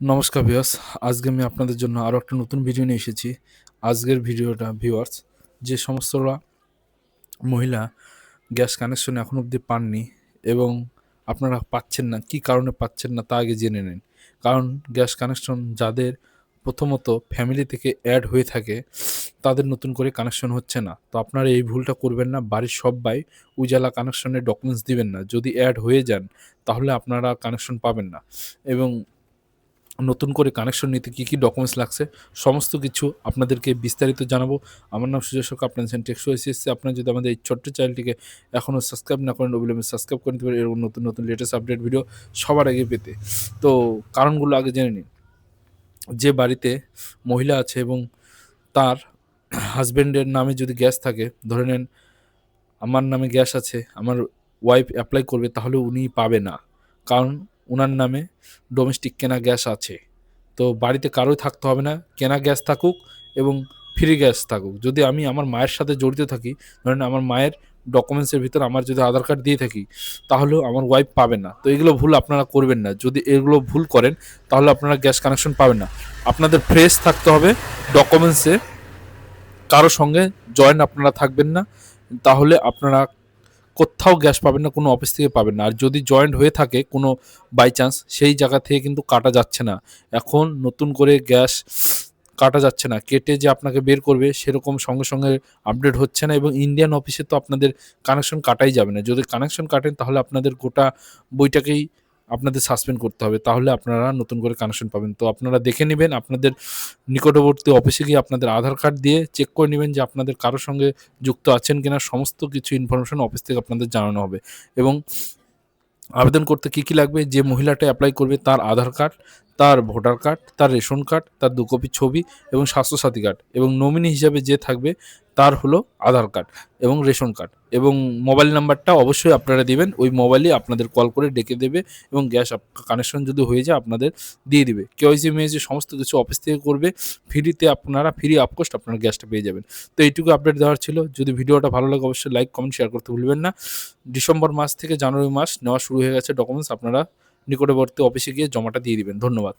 নমস্কার ভিউয়ার্স, আজকে আমি আপনাদের জন্য আরও একটা নতুন ভিডিও নিয়ে এসেছি। আজকের ভিডিওটা ভিউয়ার্স, যে সমস্তরা মহিলা গ্যাস কানেকশন এখন অবধি পাননি এবং আপনারা পাচ্ছেন না, কি কারণে পাচ্ছেন না তা আগে জেনে নিন। কারণ গ্যাস কানেকশন যাদের প্রথমত ফ্যামিলি থেকে অ্যাড হয়ে থাকে, তাদের নতুন করে কানেকশন হচ্ছে না। তো আপনারা এই ভুলটা করবেন না, বাড়ির সবাই উজালা কানেকশনের ডকুমেন্টস দিবেন না। যদি অ্যাড হয়ে যান, তাহলে আপনারা কানেকশন পাবেন না। এবং নতুন করে কানেকশন নিতে কী কী ডকুমেন্টস লাগছে, সমস্ত কিছু আপনাদেরকে বিস্তারিত জানাব। আমার নাম সুজয় সরকার, আপনার টেক্সো এসেছে আপনার যদি আমাদের এই ছোট্ট চ্যানেলটিকে এখনও সাবস্ক্রাইব না করেন অবিলম্বে সাবস্ক্রাইব করে নিতে পারেন। এরকম নতুন নতুন লেটেস্ট আপডেট ভিডিও সবার আগে পেতে। তো কারণগুলো আগে জেনে নিন যে বাড়িতে মহিলা আছে এবং তার হাজব্যান্ডের নামে যদি গ্যাস থাকে, ধরে নেন আমার নামে গ্যাস আছে, আমার ওয়াইফ অ্যাপ্লাই করবে, তাহলে উনি পাবে না। কারণ ওনার নামে ডোমেস্টিক কেনা গ্যাস আছে। তো বাড়িতে কারোই থাকতে হবে না, কেনা গ্যাস থাকুক এবং ফ্রি গ্যাস থাকুক। যদি আমি আমার মায়ের সাথে জড়িত থাকি, ধরেন আমার মায়ের ডকুমেন্টসের ভিতর আমার যদি আধার কার্ড দিয়ে থাকি, তাহলেও আমার ওয়াইফ পাবে না। তো এগুলো ভুল আপনারা করবেন না। যদি এগুলো ভুল করেন, তাহলে আপনারা গ্যাস কানেকশন পাবেন না। আপনাদের ফ্রেশ থাকতে হবে ডকুমেন্টসে কারও সঙ্গে জয়েন আপনারা থাকবেন না, তাহলে আপনারা কোথাও গ্যাস পাবেন না, কোনো অফিস থেকে পাবেন না। আর যদি জয়েন্ট হয়ে থাকে কোনো বাই চান্স সেই জায়গা থেকে কিন্তু কাটা যাচ্ছে না। এখন নতুন করে গ্যাস কাটা যাচ্ছে না। কেটে যে আপনাকে বের করবে, সেরকম সঙ্গে সঙ্গে আপডেট হচ্ছে না এবং ইন্ডিয়ান অফিসে তো আপনাদের কানেকশন কাটাই যাবে না। যদি কানেকশন কাটেন, তাহলে আপনাদের গোটা বইটাকেই আপনাদের সাসপেন্ড করতে হবে, তাহলে আপনারা নতুন করে কানেকশন পাবেন। তো আপনারা দেখে নেবেন, আপনাদের নিকটবর্তী অফিসে গিয়ে আপনাদের আধার কার্ড দিয়ে চেক করে নেবেন যে আপনাদের কারোর সঙ্গে যুক্ত আছেন কিনা, সমস্ত কিছু ইনফরমেশন অফিস থেকে আপনাদের জানানো হবে। এবং আবেদন করতে কী কী লাগবে, যে মহিলাটা অ্যাপ্লাই করবে তার আধার কার্ড তার ভোটার কার্ড, তার রেশন কার্ড, তার দু কপি ছবি এবং স্বাস্থ্যসাথী কার্ড এবং নমিনি হিসাবে যে থাকবে তার হলো আধার কার্ড এবং রেশন কার্ড এবং মোবাইল নাম্বারটা অবশ্যই আপনারা দেবেন। ওই মোবাইলে আপনাদের কল করে ডেকে দেবে এবং গ্যাস কানেকশন যদি হয়ে যায় আপনাদের দিয়ে দিবে। কেওয়াইসি মেয়েছে সমস্ত কিছু অফিস থেকে করবে। ফ্রিতে আপনারা ফ্রি আপকোস্ট আপনারা গ্যাসটা পেয়ে যাবেন। তো এইটুকু আপডেট দেওয়ার ছিল। যদি ভিডিওটা ভালো লাগে অবশ্যই লাইক কমেন্ট শেয়ার করতে ভুলবেন না। ডিসেম্বর মাস থেকে জানুয়ারি মাস নেওয়া শুরু হয়ে গেছে। ডকুমেন্টস আপনারা নিকটবর্তী অফিসে গিয়ে জমাটা দিয়ে দিবেন। ধন্যবাদ।